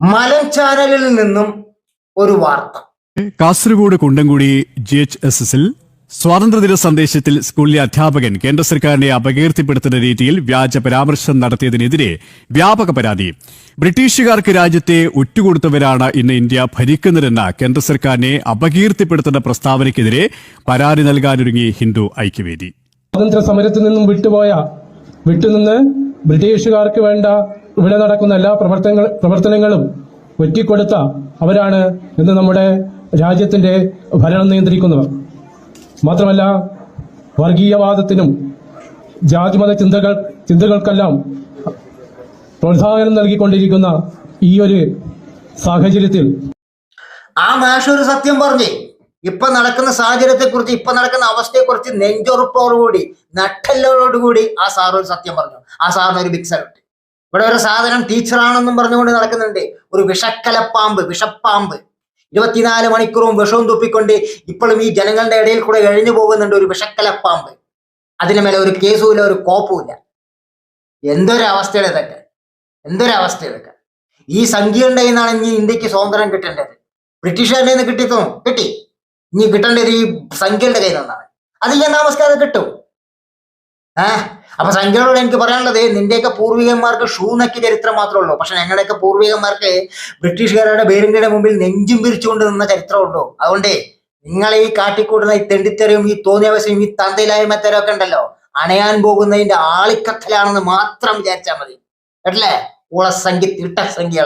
മലം ചാനലിൽ നിന്നും ഒരു വാർത്ത. Kasaragod Kundamkudi G H S എസിൽ സ്വാതന്ത്ര്യദിന സന്ദേശത്തിൽ സ്കൂളിലെ അധ്യാപകൻ കേന്ദ്ര സർക്കാരിനെ അപകീർത്തിപ്പെടുത്തുന്ന രീതിയിൽ വ്യാജ പരാമർശം നടത്തിയതിനെതിരെ വ്യാപക പരാതി. ബ്രിട്ടീഷുകാർക്ക് രാജ്യത്തെ ഒറ്റുകൊടുത്തവരാണ് ഇന്ന് ഇന്ത്യ ഭരിക്കുന്നതെന്ന കേന്ദ്ര സർക്കാരിനെ അപകീർത്തിപ്പെടുത്തുന്ന പ്രസ്താവനയ്ക്കെതിരെ പരാതി നൽകാനൊരുങ്ങി ഹിന്ദു ഐക്യവേദി. സ്വാതന്ത്ര്യ സമരത്തിൽ നിന്നും വിട്ടുപോയ വിട്ടുനിന്ന് ബ്രിട്ടീഷുകാർക്ക് വേണ്ട ഇവിടെ നടക്കുന്ന എല്ലാ പ്രവർത്തനങ്ങൾ പ്രവർത്തനങ്ങളും ഒറ്റിക്കൊടുത്ത അവരാണ് ഇന്ന് നമ്മുടെ രാജ്യത്തിന്റെ ഭരണം നിയന്ത്രിക്കുന്നവർ. മാത്രമല്ല വർഗീയവാദത്തിനും ജാതിമത ചിന്തകൾ ചിന്തകൾക്കെല്ലാം പ്രോത്സാഹനം നൽകിക്കൊണ്ടിരിക്കുന്ന ഈ ഒരു സാഹചര്യത്തിൽ ആ മാഷ് ഒരു സത്യം പറഞ്ഞേ ഇപ്പൊ നടക്കുന്ന സാഹചര്യത്തെ കുറിച്ച് ഇപ്പൊ നടക്കുന്ന അവസ്ഥയെ കുറിച്ച് നെഞ്ചുറപ്പോടുകൂടി നട്ടല്ലോടുകൂടി ആ സാർ ഒരു സത്യം പറഞ്ഞു. ആ സാറിന് ഒരു ബിഗ് ഇവിടെ ഒരു സാധനം ടീച്ചറാണെന്നും പറഞ്ഞുകൊണ്ട് നടക്കുന്നുണ്ട്. ഒരു വിഷക്കലപ്പാമ്പ് വിഷപ്പാമ്പ്. ഇരുപത്തിനാല് മണിക്കൂറും വിഷവും തുപ്പിക്കൊണ്ട് ഇപ്പോഴും ഈ ജനങ്ങളുടെ ഇടയിൽ കൂടെ കഴിഞ്ഞു പോകുന്നുണ്ട് ഒരു വിഷക്കലപ്പാമ്പ്. അതിന് മേലെ ഒരു കേസുമില്ല ഒരു കോപ്പുമില്ല. എന്തൊരു അവസ്ഥയുടെ ഇതൊക്കെ? എന്തൊരു അവസ്ഥ ഇതൊക്കെ? ഈ സംഖ്യയുടെ നിന്നാണ് ഇനി ഇന്ത്യയ്ക്ക് സ്വാതന്ത്ര്യം കിട്ടേണ്ടത്. ബ്രിട്ടീഷുകാരുടെ നിന്ന് കിട്ടിത്തോ കിട്ടി. ഇനി കിട്ടേണ്ടത് ഈ സംഖ്യയുടെ കയ്യിൽ നിന്നാണ് അത് നമസ്കാരം കിട്ടും. ഏ? അപ്പൊ സംഖ്യകളോട് എനിക്ക് പറയാനുള്ളത് നിന്റെയൊക്കെ പൂർവികന്മാർക്ക് ഷൂ നക്കി ചരിത്രം മാത്രമേ ഉള്ളൂ. പക്ഷെ ഞങ്ങളുടെയൊക്കെ പൂർവികന്മാർക്ക് ബ്രിട്ടീഷുകാരുടെ ബേരിന്റെ മുമ്പിൽ നെഞ്ചും പിരിച്ചുകൊണ്ട് നിന്ന ചരിത്രമുണ്ടോ അതുകൊണ്ടേ നിങ്ങളെ ഈ കാട്ടിക്കൂടുന്ന ഈ തെണ്ടിത്തരവും ഈ തോന്നിയവശയും ഈ തന്തയിലായ്മത്തരം ഒക്കെ ഉണ്ടല്ലോ. അണയാൻ പോകുന്നതിന്റെ ആളിക്കത്തലാണെന്ന് മാത്രം വിചാരിച്ചാൽ മതി. കേട്ടില്ലേ? ഉളസംഖ്യ തിട്ട സംഖ്യകളെ